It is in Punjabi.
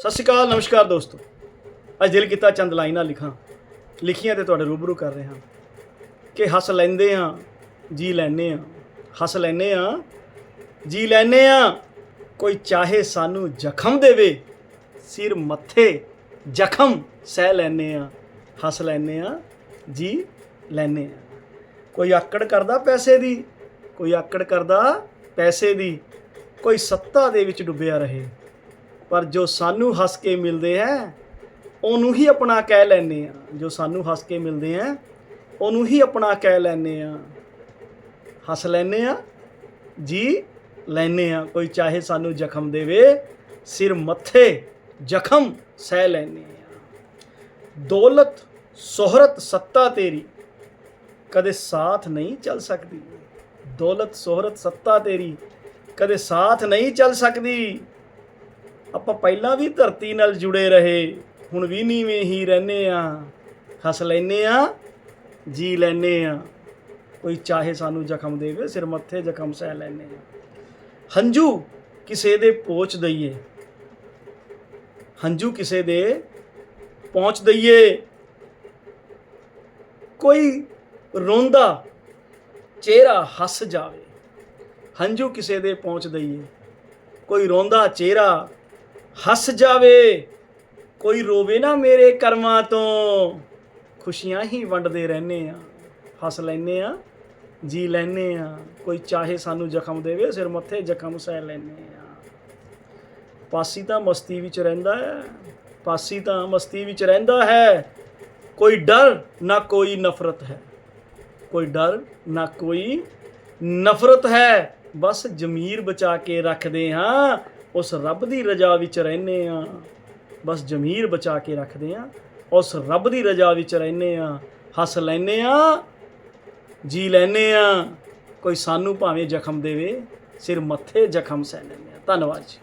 ਸਤਿ ਸ਼੍ਰੀ ਅਕਾਲ, ਨਮਸਕਾਰ ਦੋਸਤੋ। ਅੱਜ ਦਿਲ ਕੀਤਾ ਚੰਦ ਲਾਈਨਾਂ ਲਿਖਾਂ। ਲਿਖੀਆਂ ਤੇ ਤੁਹਾਡੇ ਰੂਬਰੂ ਕਰ ਰਹੇ ਹਾਂ। ਕਿ ਹੱਸ ਲੈਂਦੇ ਆ ਜੀ ਲੈਨੇ ਆ ਹੱਸ ਲੈਨੇ ਆ ਜੀ ਲੈਨੇ ਆ ਕੋਈ ਚਾਹੇ ਸਾਨੂੰ ਜ਼ਖਮ ਦੇਵੇ, ਸਿਰ ਮੱਥੇ ਜ਼ਖਮ ਸਹਿ ਲੈਨੇ ਆ ਹੱਸ ਲੈਨੇ ਆ ਜੀ ਲੈਨੇ ਆ ਕੋਈ ਆਕੜ ਕਰਦਾ ਪੈਸੇ ਦੀ, ਕੋਈ ਆਕੜ ਕਰਦਾ ਪੈਸੇ ਦੀ, ਕੋਈ ਸੱਤਾ ਦੇ ਵਿੱਚ ਡੁੱਬਿਆ ਰਹੇ। ਪਰ ਜੋ ਸਾਨੂੰ ਹੱਸ ਕੇ ਮਿਲਦੇ ਹੈ, ਉਹਨੂੰ ਹੀ ਆਪਣਾ ਕਹਿ ਲੈਨੇ ਆ ਜੋ ਸਾਨੂੰ ਹੱਸ ਕੇ ਮਿਲਦੇ ਹੈ, ਉਹਨੂੰ ਹੀ ਆਪਣਾ ਕਹਿ ਲੈਨੇ ਆ ਹੱਸ ਲੈਨੇ ਆ ਜੀ ਲੈਨੇ ਆ ਕੋਈ ਚਾਹੇ ਸਾਨੂੰ ਜ਼ਖਮ ਦੇਵੇ, ਸਿਰ ਮੱਥੇ ਜ਼ਖਮ ਸਹਿ ਲੈਨੇ ਆ ਦੌਲਤ, ਸ਼ੋਹਰਤ, ਸੱਤਾ ਤੇਰੀ, ਕਦੇ ਸਾਥ ਨਹੀਂ ਚੱਲ ਸਕਦੀ। ਦੌਲਤ, ਸ਼ੋਹਰਤ, ਸੱਤਾ ਤੇਰੀ, ਕਦੇ ਸਾਥ ਨਹੀਂ ਚੱਲ ਸਕਦੀ। ਆਪਾਂ ਪਹਿਲਾਂ ਵੀ ਧਰਤੀ ਨਾਲ ਜੁੜੇ ਰਹੇ, ਹੁਣ ਵੀ ਨੀਵੇਂ ਹੀ ਰਹਨੇ ਆ ਹੱਸ ਲੈਨੇ ਆ ਜੀ ਲੈਨੇ ਆ ਕੋਈ ਚਾਹੇ ਸਾਨੂੰ ਜ਼ਖਮ ਦੇਵੇ, ਸਿਰ ਮੱਥੇ ਜ਼ਖਮ ਸਹਿ ਲੈਨੇ ਆ ਹੰਝੂ ਕਿਸੇ ਦੇ ਪੋਚ ਦਈਏ। ਹੰਝੂ ਕਿਸੇ ਦੇ ਪਹੁੰਚ ਦਈਏ। ਕੋਈ ਰੋਂਦਾ ਚਿਹਰਾ ਹੱਸ ਜਾਵੇ। ਹੰਝੂ ਕਿਸੇ ਦੇ ਪਹੁੰਚ ਦਈਏ। ਕੋਈ ਰੋਂਦਾ ਚਿਹਰਾ ਹੱਸ ਜਾਵੇ, ਕੋਈ ਰੋਵੇ ਨਾ ਮੇਰੇ ਕਰਮਾਂ ਤੋਂ। ਖੁਸ਼ੀਆਂ ਹੀ ਵੰਡਦੇ ਰਹਿੰਦੇ ਆ, ਹੱਸ ਲੈਨੇ ਆ, ਜੀ ਲੈਨੇ ਆ। ਕੋਈ ਚਾਹੇ ਸਾਨੂੰ ਜ਼ਖਮ ਦੇਵੇ, ਸਿਰ ਮੱਥੇ ਜ਼ਖਮ ਸਹਿ ਲੈਨੇ ਆ। ਪਾਸੀ ਤਾਂ ਮਸਤੀ ਵਿੱਚ ਰਹਿੰਦਾ ਹੈ, ਪਾਸੀ ਤਾਂ ਮਸਤੀ ਵਿੱਚ ਰਹਿੰਦਾ ਹੈ। ਕੋਈ ਡਰ ਨਾ ਕੋਈ ਨਫ਼ਰਤ ਹੈ। ਕੋਈ ਡਰ ਨਾ ਕੋਈ ਨਫ਼ਰਤ ਹੈ। ਬਸ ਜ਼ਮੀਰ ਬਚਾ ਕੇ ਰੱਖਦੇ ਹਾਂ। ਉਸ ਰੱਬ ਦੀ ਰਜ਼ਾ ਵਿੱਚ ਰਹਿੰਦੇ ਹਾਂ ਬਸ ਜ਼ਮੀਰ ਬਚਾ ਕੇ ਰੱਖਦੇ ਹਾਂ ਉਸ ਰੱਬ ਦੀ ਰਜ਼ਾ ਵਿੱਚ ਰਹਿੰਦੇ ਹਾਂ ਹੱਸ ਲੈਨੇ ਆ। ਜੀ ਲੈਨੇ ਆ। ਕੋਈ ਸਾਨੂੰ ਭਾਵੇਂ ਜ਼ਖਮ ਦੇਵੇ, ਸਿਰ ਮੱਥੇ ਜ਼ਖਮ ਸਹਿ ਲੈਨੇ ਆ। ਧੰਨਵਾਦ ਜੀ।